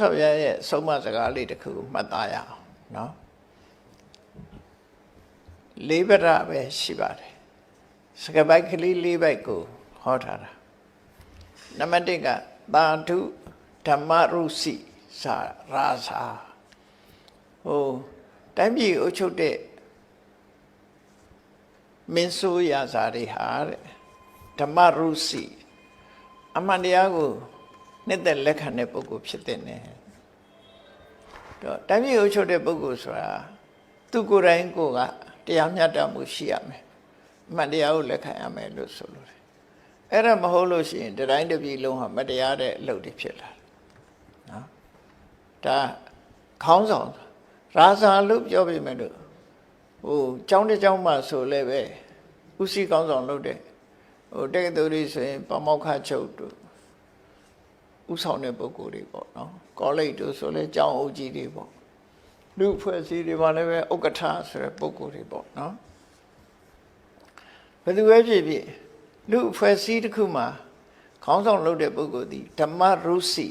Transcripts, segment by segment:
စွာဘုရားရဲ့ဆုံးမစကားလေးတစ်ခုမှတ်သားရအောင်နော်လေးပဒပဲရှိပါတယ်စကပိုက်ကလေးလေးပိုက်ကိုဟောထားတာနံပါတ်1ကသာဓုဓမ္မရုစီစာရာစာဟိုတိုင်းပြည်အုပ်ချုပ်တဲ့မင်းဆိုးရာဇာတွေဟာတဲ့ဓမ္မရုစီအမှန်တရားကို နှစ်သက်လက်ခံတဲ့ပုဂ္ဂိုလ်ဖြစ်တဲ့ ਨੇ တော့တိုင်းပြည်အုပ်ချုပ်တဲ့ပုဂ္ဂိုလ်ဆိုတာသူကိုယ်တိုင်ကိုယ်ကတရားမျှတမှုရှိရမယ်အမှန်တရားကိုလက်ခံရမယ်လို့ဆိုလိုတယ်အဲ့ဒါမဟုတ်လို့ရှိရင်တတိုင်းတစ်ပြည်လုံးဟာမတရားတဲ့အလုပ်တွေဖြစ်လာတယ်နော်ဒါခေါင်းဆောင်ရာဇာလို့ပြောပြမယ်လို့ဟိုကျောင်းတစ်ကျောင်းမှဆိုလည်းပဲဥစည်းခေါင်းဆောင်လုပ်တဲ့ဟိုတက္ကသိုလ်တွေဆိုရင်ပမောက္ခချုပ်တို့ ဥဆောင်တဲ့ပုဂ္ဂိုလ်တွေပေါ့နော်ကောလိပ်တို့ဆိုလဲကျောင်းအုပ်ကြီးတွေပေါ့လူဖွဲ့စည်းတွေပါလည်းပဲဥက္ကဋ္ဌဆိုတဲ့ပုဂ္ဂိုလ်တွေပေါ့နော်ဘယ်သူပဲဖြစ်ဖြစ်လူဖွဲ့စည်းတစ်ခုမှာခေါင်းဆောင်လုပ်တဲ့ပုဂ္ဂိုလ်ဒီဓမ္မရုစီ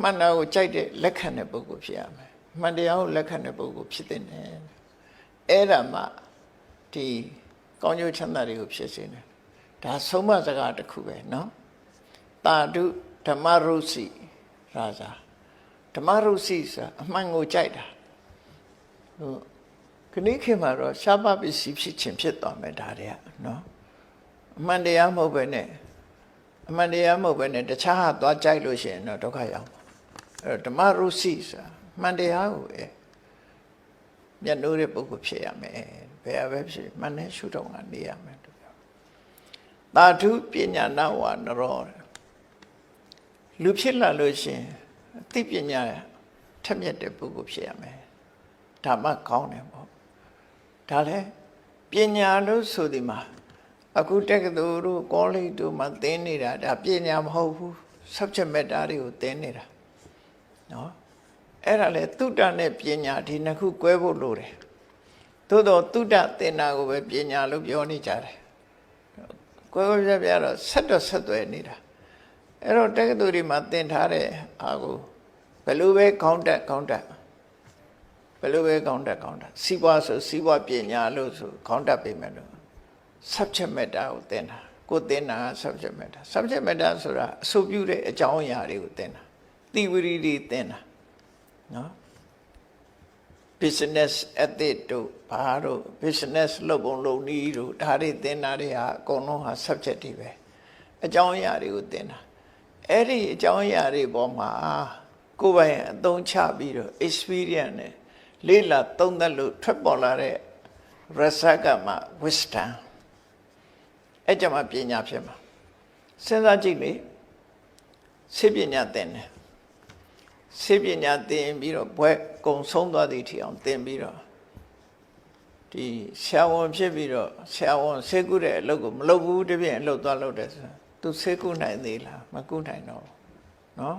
မှန်တာကိုကြိုက်တဲ့လက်ခံတဲ့ပုဂ္ဂိုလ်ဖြစ်ရမယ်မှန်တရားကိုလက်ခံတဲ့ပုဂ္ဂိုလ်ဖြစ်တဲ့နဲ့အဲ့ဒါမှဒီကောင်းကျိုးချမ်းသာတွေကိုဖြစ်စေတယ်ဒါဆုံးမစကားတစ်ခုပဲเนาะတာဓု ဓမ္မရုစီရာဇာဓမ္မရုစီဆိုတာအမှန်ကိုကြိုက်တာဟိုခဏခေတ်မှာတော့ရှားပပစ္စည်းဖြစ်ခြင်းဖြစ်သွားမယ်ဒါတွေကနော်အမှန်တရားမဟုတ်ပဲနဲ့အမှန်တရားမဟုတ်ပဲနဲ့တခြားဟာသွားကြိုက်လို့ရှိရင်တော့ဒုက္ခရောက်မှာအဲ့တော့ဓမ္မရုစီဆိုတာအမှန်တရားကိုပဲမျက်နှိုးတဲ့ပုဂ္ဂိုလ်ဖြစ်ရမယ်ဘယ်အပဲဖြစ်မှန်တဲ့ရှုထောင့်ကနေရမယ်လို့ပြောတာထုပညာနာဝနရောတဲ့ လူဖြစ်လာလို့ရှရင်အသိပညာထက်မြက်တဲ့ပုဂ္ဂိုလ်ဖြစ်ရမယ်ဒါမှကောင်းတယ်ပေါ့ဒါလည်းပညာလို့ဆိုဒီမှာအခုတက္ကသိုလ်တို့ကောလိပ်တို့မှာသင်နေတာဒါပညာမဟုတ်ဘူး subject matter တွေကိုသင်နေတာနော်အဲ့ဒါလေသုတ္တနဲ့ပညာဒီနှစ်ခု꿰ဖို့လိုတယ်သို့တော့သုတ္တသင်တာကိုပဲပညာလို့ပြောနေကြတယ်꿰 꿰ပြပြတော့ဆက်တော့ဆက်သွယ်နေတာ အဲ့တော့တက္ကသိုလ်တွေမှာသင်ထားတဲ့အာကိုဘယ်လိုပဲခေါင်းတက်ခေါင်းတက်ဘယ်လိုပဲခေါင်းတက်ခေါင်းတက်စီးပွားဆိုစီးပွားပညာလို့ဆိုခေါင်းတက်ပြီမဲ့လို့ subject matter ကိုသင်တာကိုသင်တာ subject matter subject matter ဆိုတာအဆိုပြုတဲ့အကြောင်းအရာတွေကိုသင်တာ theory တွေသင်တာနော် business ethic တို့ဘာတို့ business လုပ်ပုံလုပ်နည်းတို့ဒါတွေသင်တာတွေဟာအကုန်လုံးဟာ subject တွေပဲအကြောင်းအရာတွေကိုသင်တာ အဲ့ဒီအကြောင်းအရာတွေပေါ်မှာကိုယ်ပိုင်အသုံးချပြီးတော့ experience နဲ့လေးလာသုံးသပ်လို့ထွက်ပေါ်လာတဲ့ result ကမှ wisdom အဲ့ကြမှာပညာဖြစ်မှာစဉ်းစားကြည့်လေစေပညာသင်တယ်စေပညာသင်ပြီးတော့ဘွဲကုံဆုံးသွားသည့်ထီအောင်သင်ပြီးတော့ဒီဆရာဝန်ဖြစ်ပြီးတော့ဆရာဝန်ဆေးကုတဲ့အလုပ်ကိုမလုပ်ဘူးတပြည့်အလုပ်သွားလုပ်တယ်ဆိုတာ သူဆေးကုနိုင်သေးလားမကုနိုင်တော့နော်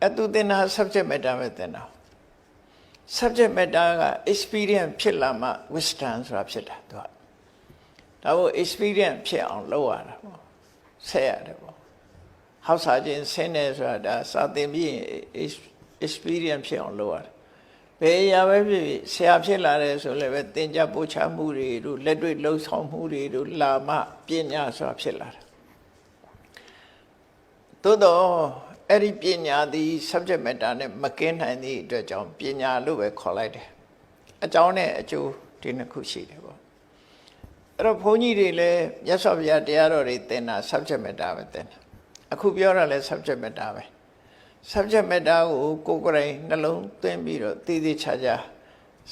အဲ့သူသင်တာ subject matter ပဲသင်တာ subject matter က experience ဖြစ်လာမှ wisdom ဆိုတာဖြစ်တာသူကဒါကို experience ဖြစ်အောင်လုပ်ရတာပေါ့ဆက်ရတယ်ပေါ့ဟောက်စားခြင်းဆင်းတယ်ဆိုတာဒါစာသင်ပြီးရင် experience ဖြစ်အောင်လုပ်ရတယ်ဘယ်အရာပဲဖြစ်ဖြစ်ဆရာဖြစ်လာတယ်ဆိုလည်းပဲသင်ကြပို့ချမှုတွေတို့လက်တွေ့လှုပ်ဆောင်မှုတွေတို့လာမှပညာဆိုတာဖြစ်လာတာ သို့တော့အဲ့ဒီပညာသည် subject matter နဲ့မကင်းနိုင်သည့်အတွက်ကြောင့်ပညာလို့ပဲခေါ်လိုက်တယ်အကြောင်းနဲ့အကျိုးဒီနှစ်ခုရှိတယ်ပေါ့အဲ့တော့ဘုန်းကြီးတွေလည်းမြတ်စွာဘုရားတရားတော်တွေသင်တာ subject matter ပဲသင်တာအခုပြောတာလည်း subject matter ပဲ subject matter ကိုကိုယ်ကိုယ်တိုင်နှလုံးသွင်းပြီးတော့တည်တည်ချာချာ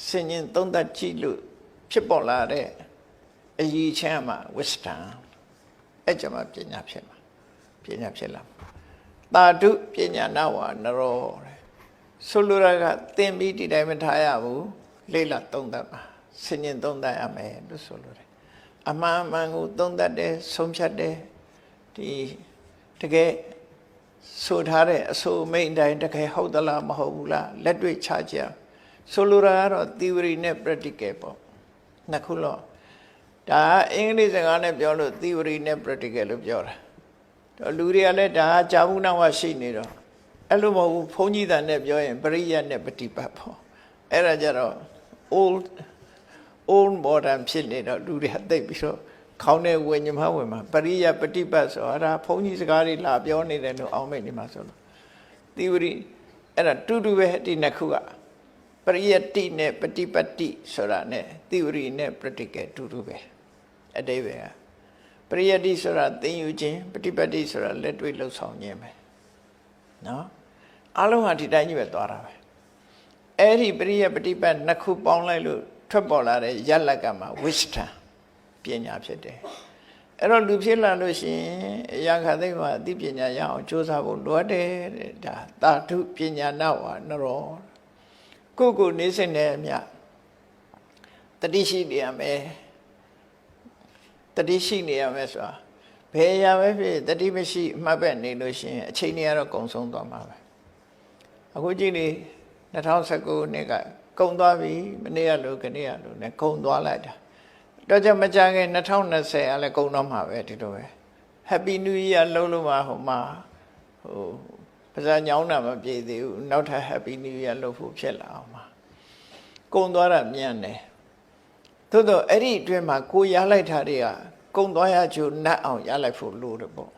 ဆင်ញင်သုံးသပ်ကြည့်လို့ဖြစ်ပေါ်လာတဲ့အရေးချင်းမှာ wisdom အဲ့ကြမှာပညာဖြစ်မှာပညာဖြစ်လာမှာ တာဓုပညာနာဝနရောတဲ့ဆိုလိုတာကသင်ပြီးဒီတိုင်းမထားရဘူးလေ့လာသုံးသပ်ပါဆင်ញင်သုံးသပ်ရမယ်လို့ဆိုလိုတယ်အမှန်အမှန်ကိုသုံးသပ်တယ်ဆုံးဖြတ်တယ်ဒီတကယ်ဆိုထားတဲ့အဆိုအမိန်တိုင်းတကယ်ဟုတ်သလားမဟုတ်ဘူးလားလက်တွေ့ချကြဆိုလိုတာကတော့ theory နဲ့ practical ပေါ့နှစ်ခုလုံးဒါအင်္ဂလိပ်စကားနဲ့ပြောလို့ theory နဲ့ practical လို့ပြောတာ တော့လူတွေကလည်းဒါကြာမှုနောက်မှရှိနေတော့ အဲ့လိုမဟုတ်ဘူးဘုန်းကြီးတန်နဲ့ပြောရင်ပရိယတ်နဲ့ပฏิပတ်ပေါ့အဲ့ဒါကြတော့ old old modern ဖြစ်နေတော့လူတွေကသိပ်ပြီးတော့ခေါင်းနဲ့ဝင်ညမဝင်မှာပရိယတ်ပฏิပတ်ဆိုအဲ့ဒါဘုန်းကြီးစကားတွေလာပြောနေတယ်လို့အောင်းမိတ်နေမှာဆိုလို့သီဝရီအဲ့ဒါတူတူပဲဒီနှစ်ခုကပရိယတ္တိနဲ့ပฏิပတ်တိဆိုတာနဲ့သီဝရီနဲ့ပฏิကေတူတူပဲအတိပဲက ပရိယတ္တိဆိုတာသင်ယူခြင်းပฏิပတ်တိဆိုတာလက်တွေ့လှုပ်ဆောင်ခြင်းပဲနော်အလုံးဟာဒီတိုင်းကြီးပဲသွားတာပဲအဲ့ဒီပရိယပฏิပတ်နှစ်ခုပေါင်းလိုက်လို့ထွက်ပေါ်လာတဲ့ယက်လက်ကမှာ wisdom ပညာဖြစ်တယ်အဲ့တော့လူဖြစ်လာလို့ရှိရင်အရာခသိမှာအသိပညာရအောင်ကြိုးစားဖို့လိုအပ်တယ်တဲ့ဒါတာထုပညာနာဝနရောကိုယ့်ကိုယ်နေစင်တဲ့အမြတတိရှိနေရမယ် တတိရှိနေရမယ်ဆိုတာဘယ်အရာပဲဖြစ်တတိမရှိအမှတ်ပဲနေလို့ရှိရင်အချိန်ကြီးကတော့ကုံဆုံးသွားမှာပဲအခုကြည့်လေ2019နှစ်ကကုံသွားပြီမနေ့ကလို့ခနေ့ကလို့ ਨੇ ကုံသွားလိုက်တာတော့ကြမကြခင်2020ကလည်းကုံတော့မှာပဲဒီလိုပဲ Happy New Year လုံးလုံးမှာဟိုမှာဟိုပါဇာညောင်းတာမပြေသေးဘူးနောက်ထပ် Happy New Year လုပ်ဖို့ဖြစ်လာအောင်မှာကုံသွားတာမြန်တယ် သို့တော့အဲ့ဒီအတွင်းမှာကိုရလိုက်တာတွေကကုံသွားရချိုနတ်အောင်ရလိုက်ဖို့လိုတယ်ပေါ့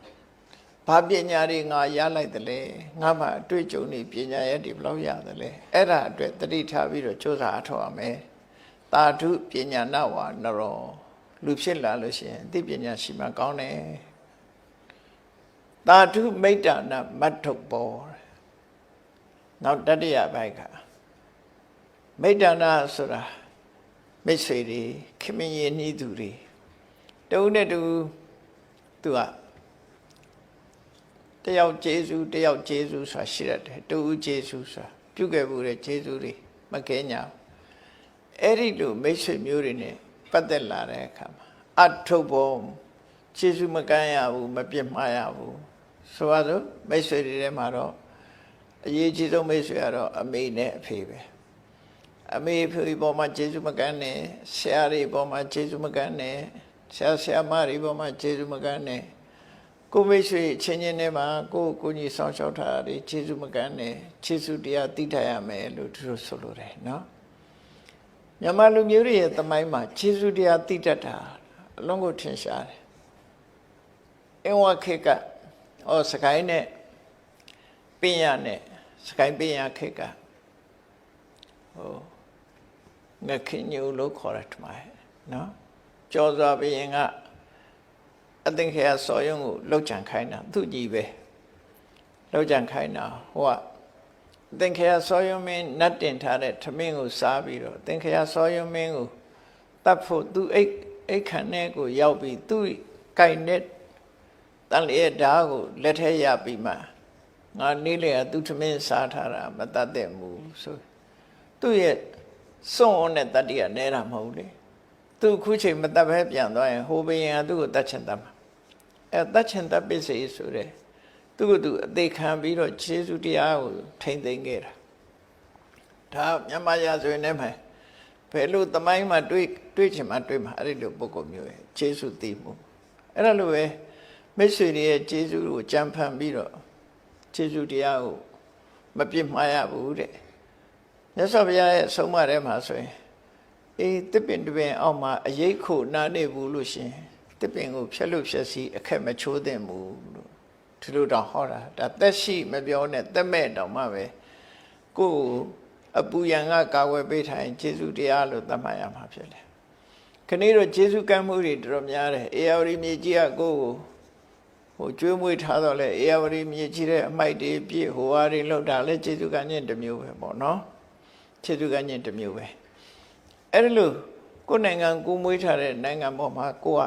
ဘာပညာတွေငါရလိုက်တယ်လဲငါမှအတွေ့အကြုံတွေပညာရက်တွေဘယ်လောက်ရတယ်လဲအဲ့ဒါအတွက်တတိထားပြီးတော့စ조사အထောက်ရမယ်တာထုပညာနာဝနရောလူဖြစ်လာလို့ရှိရင်အသိပညာရှိမှကောင်းတယ်တာထုမိတ္တနာမတ်ထုတ်ပေါ်နောက်တတိယဘိုက်ကမိတ္တနာဆိုတာ မိတ်ဆွေတွေခင်မင်းရင်းနှီးသူတွေတုံးနဲ့တူသူကတယောက်ကျေးဇူးတယောက်ကျေးဇူးဆိုတာရှိရတယ်တူဦးကျေးဇူးဆိုတာပြုခဲ့မှုတဲ့ကျေးဇူးတွေမကဲညာအဲ့ဒီလိုမိတ်ဆွေမျိုးတွေနဲ့ပတ်သက်လာတဲ့အခါမှာအထုပ်ပေါ်ကျေးဇူးမကမ်းရဘူးမပြစ်မှားရဘူးဆိုပါစို့မိတ်ဆွေတွေထဲမှာတော့အရေးကြီးဆုံးမိတ်ဆွေကတော့အမေနဲ့အဖေပဲ အမေဖေပေါ်မှာကျေးဇူးမကမ်းနဲ့ဆရာတွေပေါ်မှာကျေးဇူးမကမ်းနဲ့ဆရာဆရာမတွေပေါ်မှာကျေးဇူးမကမ်းနဲ့ကိုမိတ်ဆွေချင်းချင်းထဲမှာကိုကိုကြီးဆောင်ရှောက်ထားတာတွေကျေးဇူးမကမ်းနဲ့ကျေးဇူးတရားသိထားရမယ်လို့သူတို့ဆိုလိုတယ်နော်မြန်မာလူမျိုးတွေရဲ့သမိုင်းမှာကျေးဇူးတရားသိတတ်တာအလုံးကိုထင်ရှားတယ်အင်းဝခေတ်ကဩစကိုင်းနဲ့ပင်ရနဲ့စကိုင်းပင်ရခေတ်ကဟို ငခင်ညိုလို့ခေါ်ရတဲ့မှာနော်ကြောစွာဘယင်ကအသင်္ခေယစော်ယုံကိုလောက်ချန်ခိုင်းတာသူကြည်ပဲလောက်ချန်ခိုင်းတာဟိုကသင်္ခေယစောယုံမင်းနတ်တင်ထားတဲ့ထမင်းကိုစားပြီးတော့သင်္ခေယစောယုံမင်းကိုတတ်ဖို့သူအိတ်အိတ်ခန့်ထဲကိုရောက်ပြီးသူကြိုင်တဲ့တန်လျက်ဓာတ်ကိုလက်ထဲရပြီးမှငါနေလေကသူထမင်းစားထားတာမတတ်တဲ့မူဆိုသူ့ရဲ့ စွန့်အောင်တဲ့တတ္တိကနဲတာမဟုတ်လေသူခုချိန်မတတ်ပဲပြန်သွားရင်ဟိုဘယင်ကသူ့ကိုတတ်ချင်တတ်မှာအဲတတ်ချင်တတ်ပစ္စည်းဆိုတဲ့သူ့ကိုသူအသေးခံပြီးတော့ခြေစုတရားကိုထိမ့်သိမ်းခဲ့တာဒါမြန်မာရာဇဝင်ထဲမှာဘယ်လိုသမိုင်းမှာတွေးတွေးချင်မှတွေးမှာအဲ့ဒီလိုပုံကုမျိုးရဲ့ခြေစုသိမှုအဲ့ဒါလိုပဲမိတ်ဆွေတွေရဲ့ခြေစုကိုကြံဖန်ပြီးတော့ခြေစုတရားကိုမပြစ်မှားရဘူးတဲ့ မြတ်စွာဘုရားရဲ့အဆုံးအမထဲမှာဆိုရင်အေးတစ်ပင်တစ်ပင်အောက်မှာအရေးခိုနားနေဘူးလို့ရှင်တစ်ပင်ကိုဖြက်လို့ဖြက်စီအခက်မချိုးသင့်ဘူးလို့ဒီလိုတော့ဟောတာဒါသက်ရှိမပြောနဲ့သက်မဲ့တောင်မှပဲကိုယ်အပူရံကကာဝယ်ပေးထိုင်ကျေးဇူးတရားလို့သတ်မှတ်ရမှာဖြစ်တယ်ခဏတော့ကျေးဇူးကမ်းမှုတွေတော်တော်များတယ်အေယာဝတီမြေကြီးကကိုယ်ကိုဟိုကျွေးမွေးထားတော့လဲအေယာဝတီမြေကြီးတဲ့အမိုက်တွေပြည့်ဟိုဟာတွေလောက်တာလဲကျေးဇူးကမ်းခြင်းတစ်မျိုးပဲပေါ့နော် ကျေးဇူးကမ်းခြင်းတစ်မျိုးပဲအဲ့ဒါလို့ကိုယ်နိုင်ငံကိုမွေးထားတဲ့နိုင်ငံပေါ်မှာကိုက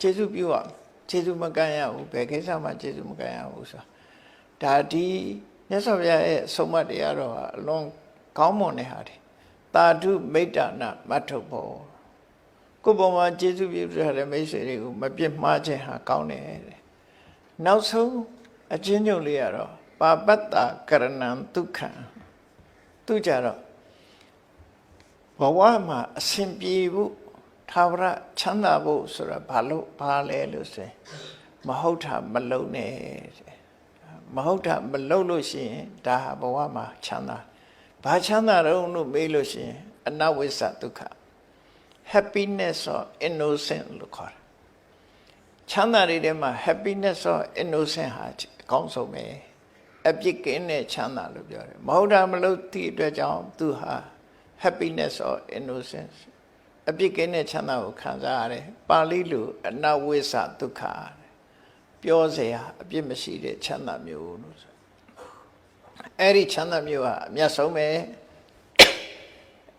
ကျေးဇူးပြုရကျေးဇူးမကမ်းရဘူးဘယ်ကိစ္စမှကျေးဇူးမကမ်းရဘူးဆိုတာဒါဒီမြတ်စွာဘုရားရဲ့အဆုံးအမတရားတော်ဟာအလွန်ကောင်းမွန်တဲ့ဟာတွေတာဓုမိတ္တနာမတ်ထုတ်ဖို့ကိုယ်ပေါ်မှာကျေးဇူးပြုထားတဲ့မိတ်ဆွေတွေကိုမပြစ်မှားခြင်းဟာကောင်းတယ်တဲ့နောက်ဆုံးအချင်းချုပ်လေးကတော့ပါပတ္တကရဏံဒုက္ခံသူကြတော့ ဘဝမှာအစဉ်ပြေဖို့သာဝရချမ်းသာဖို့ဆိုတာဘာလို့ဘာလဲလို့ဆိုရင်မဟုတ်တာမလုံနဲ့တဲ့မဟုတ်တာမလုပ်လို့ရှိရင်ဒါဟာဘဝမှာချမ်းသာဘာချမ်းသာတော့လို့မေးလို့ရှိရင်အနဝိစ္စဒုက္ခ happiness or innocent လို့ခေါ်တာချမ်းသာတွေထဲမှာ happiness or innocent ဟာအကောင်းဆုံးပဲအပြစ်ကင်းတဲ့ချမ်းသာလို့ပြောတယ်မဟုတ်တာမလုပ်သည့်အတွက်ကြောင့်သူဟာ happiness or innocence အပြစ်ကင်းတဲ့ချမ်းသာကိုခံစားရတယ်ပါဠိလိုအနဝိသဒုက္ခပျော်စရာအပြစ်မရှိတဲ့ချမ်းသာမျိုးလို့ဆိုအဲ့ဒီချမ်းသာမျိုးဟာအမြတ်ဆုံးပဲ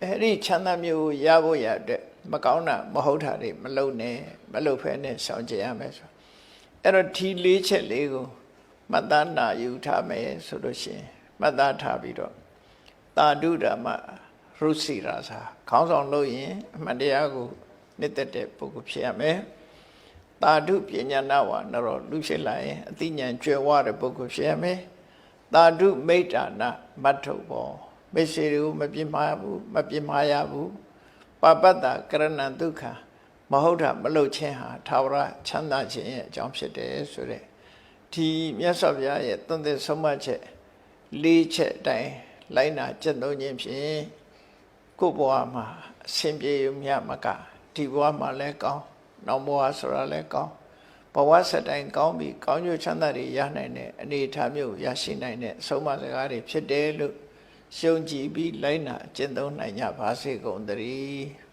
အဲ့ဒီချမ်းသာမျိုးကိုရဖို့ရတဲ့မကောင်းတာမဟုတ်တာတွေမလုပ်နဲ့မလုပ်ဖဲနဲ့ရှောင်ကြဉ်ရမယ်ဆိုအဲ့တော့ဒီလေးချက်လေးကိုမတ္တနာယူထားမယ်ဆိုလို့ရှိရင်မတ္တထားပြီးတော့တာတုဓမ္မ ရုစီရာသာခေါင်းဆောင်လို့ရင်အမှန်တရားကိုနှစ်သက်တဲ့ပုဂ္ဂိုလ်ဖြစ်ရမယ်တာဓုပညာနာဝနရောလူဖြစ်လာရင်အသိဉာဏ်ကျွယ်ဝတဲ့ပုဂ္ဂိုလ်ဖြစ်ရမယ်တာဓုမိတ်တာနာမတ်ထုတ်ပေါ်မေရှိတွေကိုမပြင်းမရဘူးမပြင်းမရဘူးပပတ္တကရဏဒုက္ခမဟုတ်တာမလုပ်ခြင်းဟာသာဝရချမ်းသာခြင်းရဲ့အကြောင်းဖြစ်တယ်ဆိုတဲ့ဒီမြတ်စွာဘုရားရဲ့သွန်သင်ဆုံးမချက်လေးချက်အတိုင်းလိုက်နာကျင့်သုံးခြင်းဖြင့် ကိုယ့်ဘဝမှာအဆင်ပြေရုံမျှမကဒီဘဝမှာလည်းကောင်းနောက်ဘဝဆိုတာလည်းကောင်းဘဝဆက်တိုင်းကောင်းပြီးကောင်းကျိုးချမ်းသာတွေရနိုင်တဲ့အနေအထားမျိုးရရှိနိုင်တဲ့အဆုံးအမစကားတွေဖြစ်တယ်လို့ရှုံကြည်ပြီးလိုက်နာကျင့်သုံးနိုင်ကြပါစေကုန်သတည်း